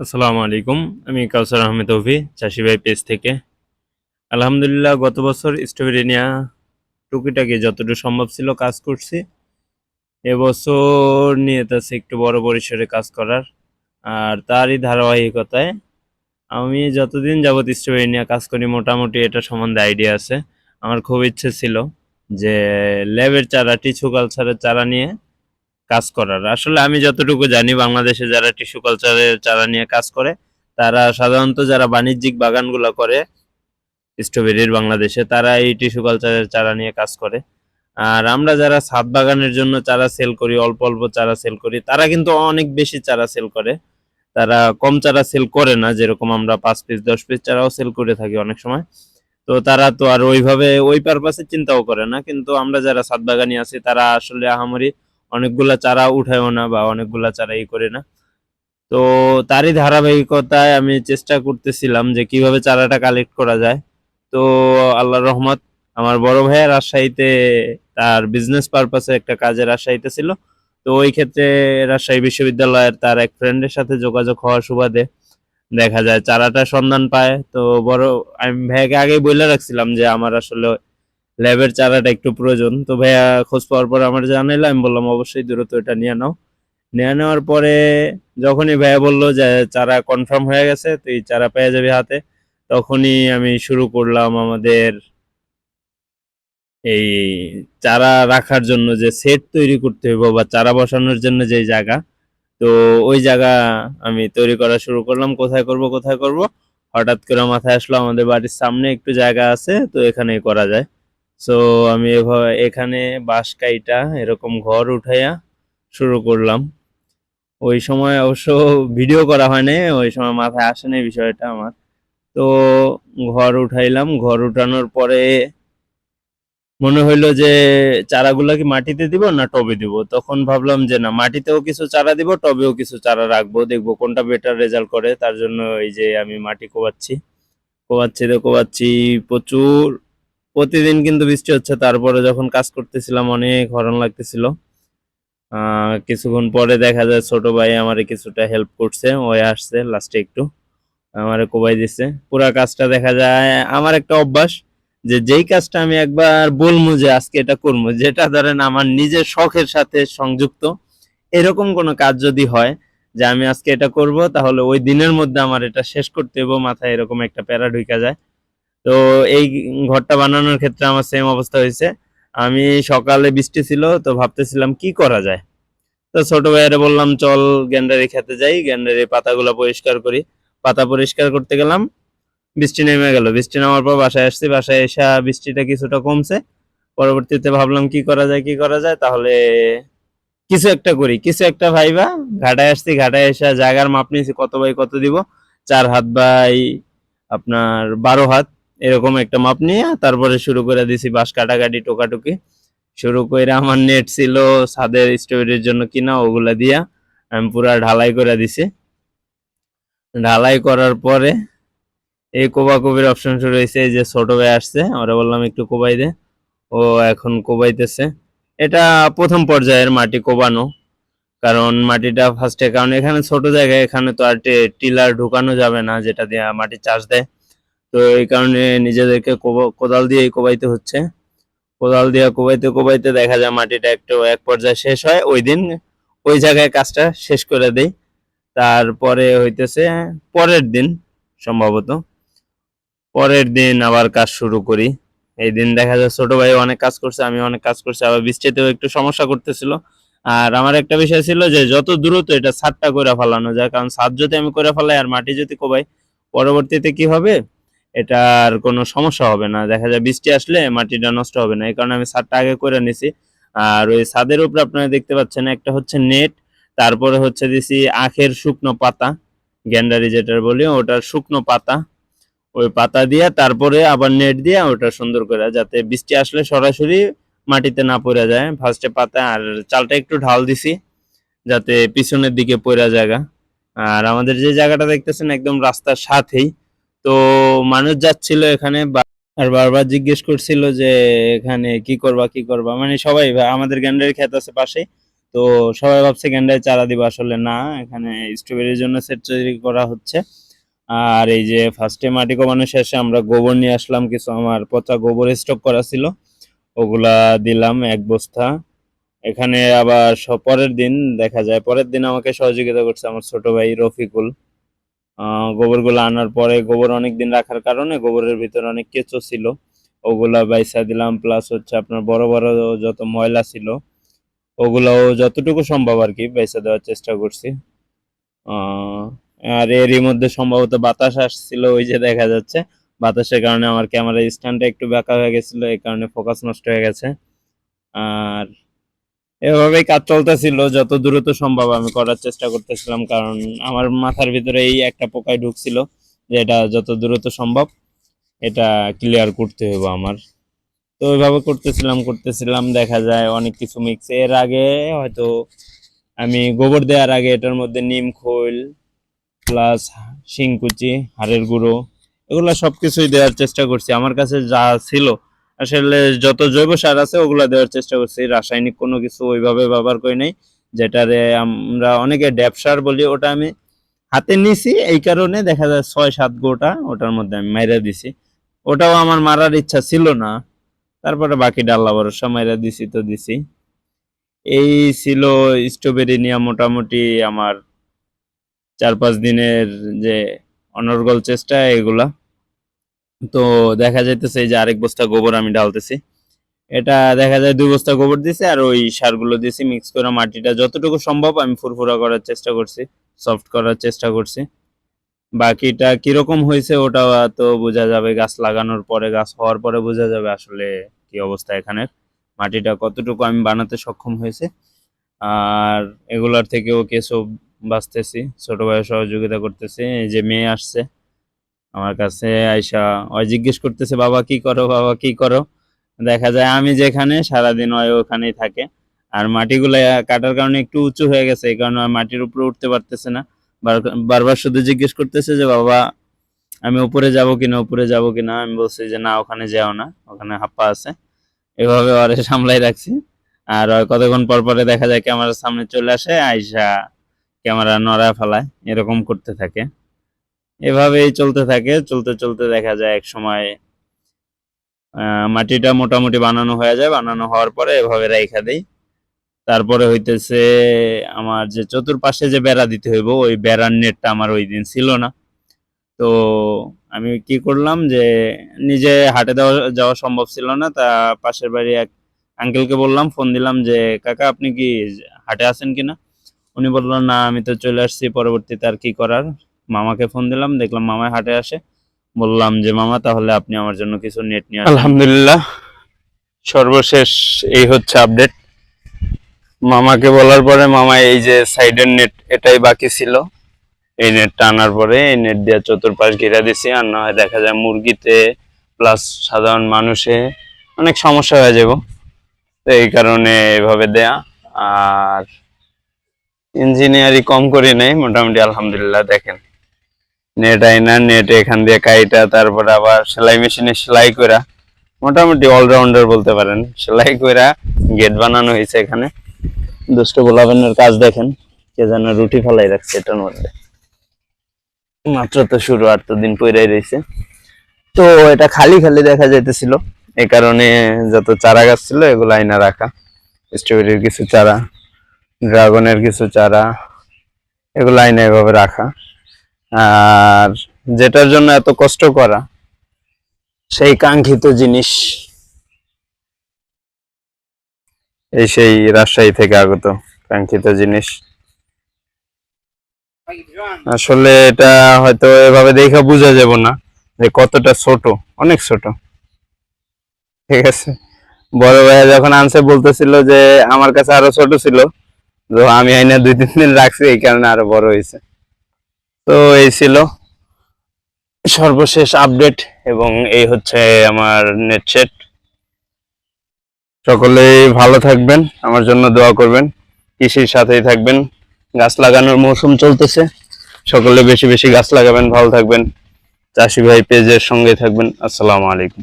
আসসালামু আলাইকুম, আমি কাউসার আহমেদ অভি চাষি ভাই পেজ থেকে। আলহামদুলিল্লাহ, গত বছর স্ট্রবেরি নিয়ে টুকিটাকি যতটুকু সম্ভব ছিল কাজ করছি। এবছর নিয়ে তাছে একটু বড় পরিসরে কাজ করার। আর তারই ধারাবাহিকতায় আমি যতদিন যাবত স্ট্রবেরি নিয়ে কাজ করি, মোটামুটি এটা সম্বন্ধে আইডিয়া আছে। আমার খুব ইচ্ছে ছিল যে ল্যাবের চারা, টিস্যু কালচারের চারা নিয়ে কাজ করার। আসলে আমি যতটুকু জানি, বাংলাদেশে যারা টিস্যু কালচারের চারা নিয়ে কাজ করে, তারা সাধারণত যারা বাণিজ্যিক বাগানগুলো করে স্ট্রবেরির বাংলাদেশে, তারা এই টিস্যু কালচারের চারা নিয়ে কাজ করে। আর আমরা যারা ছাদ বাগানের জন্য চারা সেল করি, অল্প অল্প চারা সেল করি, তারা কিন্তু অনেক বেশি চারা সেল করে। তারা কম চারা সেল করে না, যেরকম আমরা পাঁচ পিস দশ পিস চারাও সেল করে থাকি অনেক সময়। তো তারা তো আর ওইভাবে, ওই পারপাসে চিন্তাও করে না, কিন্তু আমরা যারা ছাদ বাগানি আছি, তারা আসলে আহামরি অনেকগুলা চারা উঠায়ও না বা অনেকগুলা চারা ই করে না। তো তারই ধারাবাহিকতায় আমি চেষ্টা করতেছিলাম যে কীভাবে চারাটা কালেক্ট করা যায়। তো আল্লাহর রহমত আমার বড় ভাইয়া রাজশাহীতে তার বিজনেস পারপাসে একটা কাজে রাজশাহীতে ছিল। তো ওই ক্ষেত্রে রাজশাহী বিশ্ববিদ্যালয়ের তার এক ফ্রেন্ডের সাথে যোগাযোগ হওয়ার সুবাদে দেখা যায় চারাটা সন্ধান পায়। তো বড়, আমি ভাইকে আগেই বলে রাখছিলাম যে আমার আসলে ল্যাবের চারাটা একটু প্রয়োজন। তো ভাইয়া খোঁজ পাওয়ার পর আমার জানাইলো, আমি বললাম, অবশ্যই দূরত্ব এটা নিয়ে নাও। নিয়ে নেওয়ার পরে যখনই ভাইয়া বলল যে চারা কনফার্ম হয়ে গেছে, তো এই চারা পেয়ে যাবে হাতে, তখনই আমি শুরু করলাম আমাদের এই চারা রাখার জন্য যে সেট তৈরি করতে হইব বা চারা বসানোর জন্য যে জায়গা। তো ওই জায়গা আমি তৈরি করা শুরু করলাম, কোথায় করব কোথায় করব? হঠাৎ করে মাথায় আসলো, আমাদের বাড়ির সামনে একটু জায়গা আছে, তো এখানেই করা যায়। সো আমি এভাবে এখানে বাঁশ কাইটা এরকম ঘর উঠাইয়া শুরু করলাম। ওই সময় অবশ্য ভিডিও করা হয় নাই, ওই সময় মাথায় আসে নাই বিষয়টা আমার। তো ঘর উঠাইলাম, ঘর উঠানোর পরে মনে হইল যে চারাগুলা কি মাটিতে দিব না টবে দিব? তখন ভাবলাম যে না, মাটিতেও কিছু চারা দিব, টবেও কিছু চারা রাখব, দেখব কোনটা বেটার রেজাল্ট করে। তার জন্য এই যে আমি মাটি কোবাচ্ছি। কোবাচ্ছি তো কোবাচ্ছি প্রচুর প্রতিদিন কিন্তু বৃষ্টি হচ্ছে, তারপরে যখন কাজ করতেছিলাম অনেক হরণ লাগতেছিল। কিছুক্ষণ পরে দেখা যায় ছোট ভাই আমারে কিছুটা হেল্প করছে ওই আসছে লাস্টে একটু, আমার কোবাই দিছে। পুরা কাজটা দেখা যায়, আমার একটা অভ্যাস যে যেই কাজটা আমি একবার বলব যে আজকে এটা করব যেটা ধরেন আমার নিজের শখের সাথে সংযুক্ত, এরকম কোনো কাজ যদি হয় যে আমি আজকে এটা করব, তাহলে ওই দিনের মধ্যে আমার এটা শেষ করতে হবে মাথায় এরকম একটা প্যারা ঢুকা যায়। তো এই ঘরটা বানানোর ক্ষেত্রে আমার সেম অবস্থা হয়েছে। আমি সকালে বৃষ্টি ছিল, তো ভাবতেছিলাম কি করা যায়? তো ছোট ভাইয়ারে বললাম, চল গ্যান্ডারি খেতে যাই, গ্যান্ডারি পাতাগুলো পরিষ্কার করি। পাতা পরিষ্কার করতে গেলাম, বৃষ্টি নেমে গেল। বৃষ্টি নামার পর বাসায় আসছি, বাসায় এসে বৃষ্টিটা কিছুটা কমছে। পরবর্তীতে ভাবলাম, কি করা যায়, কি করা যায়? তাহলে কিছু একটা করি। কিছু একটা ভাইবা, ঘাটায় আসছি, ঘাটায় এসে জায়গার মাপ নিয়েছি, কত বাই কত দিব? চার হাত বাই আপনার বারো হাত। এরকম একটা মাপ নিয়ে তারপরে শুরু করে দিছি বাঁশ কাটাকাটি, টোকাটুকি। শুরু করে আমার নেট ছিল ছাদের স্ট্রবেরির জন্য কিনা, ওগুলা দিয়া আমি পুরা ঢালাই করে দিছি। ঢালাই করার পরে এই কোবাকুবির অপশন শুরু হয়েছে, এই যে ছোট ভাই আসছে, আমরা বললাম একটু কোবাই দে। ও এখন কোবাইতেছে। এটা প্রথম পর্যায়ের মাটি কোবানো, কারণ মাটিটা ফার্স্টে কারণ এখানে ছোট জায়গায় এখানে তো আর টিলার ঢুকানো যাবে না, যেটা দিয়ে মাটি চাষ দেয়। তো এই কারণে নিজেদেরকে কোদাল দিয়েই কোবাইতে হচ্ছে। কোদাল দিয়ে কোবাইতে কোবাইতে দেখা যায় মাটিটা একটু এক পর্যায়ে শেষ হয়। ওই দিন ওই জায়গায় কাজটা শেষ করে দেই। তারপরে হইতেছে পরের দিন সম্ভবত। পরের দিন আবার কাজ শুরু করি। এই দিন দেখা যায় ছোট ভাই অনেক কাজ করছে, আমি অনেক কাজ করছি, আবার বৃষ্টিতেও একটু সমস্যা করতেছিল। আর আমার একটা বিষয় ছিল যে যত দ্রুত এটা ছাদটা করে ফেলানো যায়, কারণ ছাদ যদি আমি করে ফেলাই আর মাটি যদি কোবাই, পরবর্তীতে কি হবে? এটার কোনো সমস্যা হবে না। দেখা যায় বৃষ্টি আসলে মাটিটা নষ্ট হবে না। এই কারণে আমি ছাদটা আগে করে নিছি। আর ওই ছাদের উপরে আপনারা দেখতে পাচ্ছেন একটা হচ্ছে নেট, তারপরে হচ্ছে দিছি আখের শুকনো পাতা, গ্যান্ডারি যেটা বলি, ওটার শুকনো পাতা। ওই পাতা দিয়ে, তারপরে আবার নেট দিয়ে ওটা সুন্দর করে, যাতে বৃষ্টি আসলে সরাসরি মাটিতে না পড়ে যায়। ফার্স্টে পাতা আর চালটা একটু ঢাল দিছি, যাতে পিছনের দিকে পড়া জায়গা আর আমাদের যে জায়গাটা দেখতেছেন একদম রাস্তার সাথেই। তো মানুষ যাচ্ছিল এখানে আর বারবার জিজ্ঞেস করছিল যে এখানে কি করবা কি করবা? মানে সবাই, আমাদের গ্যান্ডারি ক্ষেত আছে পাশে তো সবাই ভাবছে গেন্ডায় চারা দিব। আসলে না, এখানে স্ট্রবেরির জন্য সেট তৈরি করা হচ্ছে। আর এই যে ফার্স্টে মাটি কমানো শেষে আমরা গোবর নিয়ে আসলাম, কিছু আমার পচা গোবর স্টক করা ছিল। ওগুলা দিলাম এক বস্তা। এখানে আবার পরের দিন দেখা যায়, পরের দিন আমাকে সহযোগিতা করছে আমার ছোট ভাই রফিকুল। গোবরগুলো আনার পরে গোবর অনেক দিন রাখার কারণে গোবরের ভিতরে অনেক কেঁচো ছিল। ওগুলা বাইসা দিলাম প্লাস হচ্ছে আপনার বড় বড় যত ময়লা ছিল, ওগুলাও যতটুকু সম্ভব আর কি বাইসা দেওয়ার চেষ্টা করছি। আর এরই মধ্যে সম্ভবত বাতাস আসছিল, ওই যে দেখা যাচ্ছে। বাতাসের কারণে আমার ক্যামেরা স্ট্যান্ডটা একটু বেঁকা হয়ে গেছিল, এই কারণে ফোকাস নষ্ট হয়ে গেছে। আর এভাবেই কাজ চলতেছিল, যত দ্রুত সম্ভব আমি করার চেষ্টা করতেছিলাম, কারণ আমার মাথার ভিতরে এই একটা পোকায় ঢুকছিল যে এটা যত দ্রুত সম্ভব এটা ক্লিয়ার করতে হবে আমার। তো ওইভাবে করতেছিলাম করতেছিলাম, দেখা যায় অনেক কিছু মিক্স এর আগে হয়তো আমি গোবর দেওয়ার আগে এটার মধ্যে নিম, খৈল প্লাস শিংকুচি, হাড়ের গুঁড়ো, এগুলো সব কিছুই দেওয়ার চেষ্টা করছি। আমার কাছে যা ছিল আসলে যত জৈব সার আছে, ওগুলা দেওয়ার চেষ্টা করছি। রাসায়নিক কোনো কিছু ওইভাবে ব্যবহার করি নাই, যেটারে আমরা অনেকে ড্যাপ সার বলি, ওটা আমি হাতে নিছি। এই কারণে দেখা যায় ছয় সাত গোটা ওটার মধ্যে আমি মাইরা দিছি। ওটাও আমার মারার ইচ্ছা ছিল না। তারপরে বাকি ডাল্লা ভরসা মাইরা দিছি তো দিছি। এই ছিল স্ট্রবেরি নিয়ে মোটামুটি আমার চার পাঁচ দিনের যে অনর্গল চেষ্টা, এগুলা। তো দেখা যাইতেছে যে আরেক বস্তা গোবর আমি ঢালতেছি। এটা দেখা যায় দুই বস্তা গোবর দিছে আর ওই সারগুলো দিছি মিক্স করে মাটিটা যতটুকু সম্ভব আমি ফুরফুরা করার চেষ্টা করছি সফট করার চেষ্টা করছি। বাকিটা কীরকম হয়েছে ওটা তো বোঝা যাবে, গাছ লাগানোর পরে, গাছ হওয়ার পরে বোঝা যাবে আসলে কি অবস্থা এখানে মাটিটা কতটুকু আমি বানাতে সক্ষম হয়েছে। আর এগুলার থেকেও কেসব বাঁচতেছি, ছোট ভাইয়ের সহযোগিতা করতেছি, এই যে মেয়ে আসছে। আমার কাছে আইসা ওই জিজ্ঞেস করতেছে, বাবা, কি করো? বাবা, কি করো? দেখা যায় আমি যেখানে, সারাদিন ওই ওখানেই থাকে। আর মাটিগুলো কাটার কারণে একটু উঁচু হয়ে গেছে, এই কারণে মাটির উপরে উঠতে পারতেছে না। বার- বারবার শুধু জিজ্ঞেস করতেছে যে, বাবা, আমি উপরে যাব কিনা উপরে যাব কিনা আমি বলছি যে, না, ওখানে যাও না, ওখানে হাপ্পা আছে। এভাবে ওরে সামলাই রাখছি। আর কতক্ষণ পর পরে দেখা যায় ক্যামেরার সামনে চলে আসে, আইসা ক্যামেরা নড়া ফেলায় এরকম করতে থাকে। এভাবেই চলতে থাকে, চলতে চলতে দেখা যায় এক সময় মাটিটা মোটামুটি বানানো হয়ে যায়, বানানো হওয়ার পরে এভাবে রেখা দেই। তারপরে হইতেছে আমার যে চতুর্পাশে যে বেড়া দিতে হইব, ওই বেড়ার নেটটা আমার ওই দিন ছিল না। তো আমি কি করলাম যে নিজে হাটে দেওয়া, যাওয়া সম্ভব ছিল না, তা পাশের বাড়ি এক আঙ্কেলকে বললাম ফোন দিলাম যে, কাকা, আপনি কি হাটে আছেন কিনা? উনি বললেন না, আমি তো চলে আসছি, পরবর্তীতে আর কি করার? মামাকে ফোন দিলাম, দেখলাম মামায় হাটে আসে। বললাম যে, মামা, তাহলে আপনি আমার জন্য কিছু নেট নিয়ে আলহামদুলিল্লাহ, সর্বশেষ এই হচ্ছে আপডেট মামাকে বলার পরে মামা এই যে সাইডের নেট এটাই বাকি ছিল। এই নেটটা আনার পরে এই নেট দিয়ে চতুর্পাশ ঘিরা দিছি, আর না হয় দেখা যায় মুরগিতে প্লাস সাধারণ মানুষে অনেক সমস্যা হয়ে যাব। তো এই কারণে এভাবে দেয়া। আর ইঞ্জিনিয়ারি কম করি নেই, মোটামুটি আলহামদুলিল্লাহ, দেখেন। নেট আইনা নেট এখান দিয়ে কাইটা, তারপরে আবার সেলাই মেশিনে সেলাই করা মোটামুটি অলরাউন্ডার বলতে পারেন, সেলাই করা গেট বানানো হয়েছে এখানে। দুষ্ট গোলাপেনের কাজ দেখেন, কে যেন রুটি ফেলাই রাখছে এটার মধ্যে। মাত্র তো শুরু, আর তো দিন পইরাই রয়েছে তো এটা খালি খালি দেখা যাইতেছিল এই কারণে যত চারা গাছ ছিল, এগুলো আইনা রাখা। স্ট্রবেরির কিছু চারা, ড্রাগনের কিছু চারা, এগুলো আইনা এভাবে রাখা। আর যেটার জন্য এত কষ্ট করা, সেই কাঙ্ক্ষিত জিনিস। এই সেই রাজশাহী থেকে আগত কাঙ্ক্ষিত জিনিস। আসলে এটা হয়তো এভাবে দেখে বোঝা যাব না যে কতটা ছোট, অনেক ছোট। ঠিক আছে? বড় ভাইয়া যখন আনসে বলতেছিল যে, আমার কাছে আরও ছোট ছিল। তো আমি আইনা দুই, তিন দিন রাখছি, এই কারণে আরও বড় হয়েছে। তো এই ছিল সর্বশেষ আপডেট এবং এই হচ্ছে আমার নেট সেট। সকলেই ভালো থাকবেন, আমার জন্য দোয়া করবেন, কৃষির সাথেই থাকবেন, গাছ লাগানোর মৌসুম চলতেছে, সকলে বেশি বেশি গাছ লাগাবেন, ভালো থাকবেন, চাষি ভাই পেজের সঙ্গে থাকবেন, আসসালামু আলাইকুম।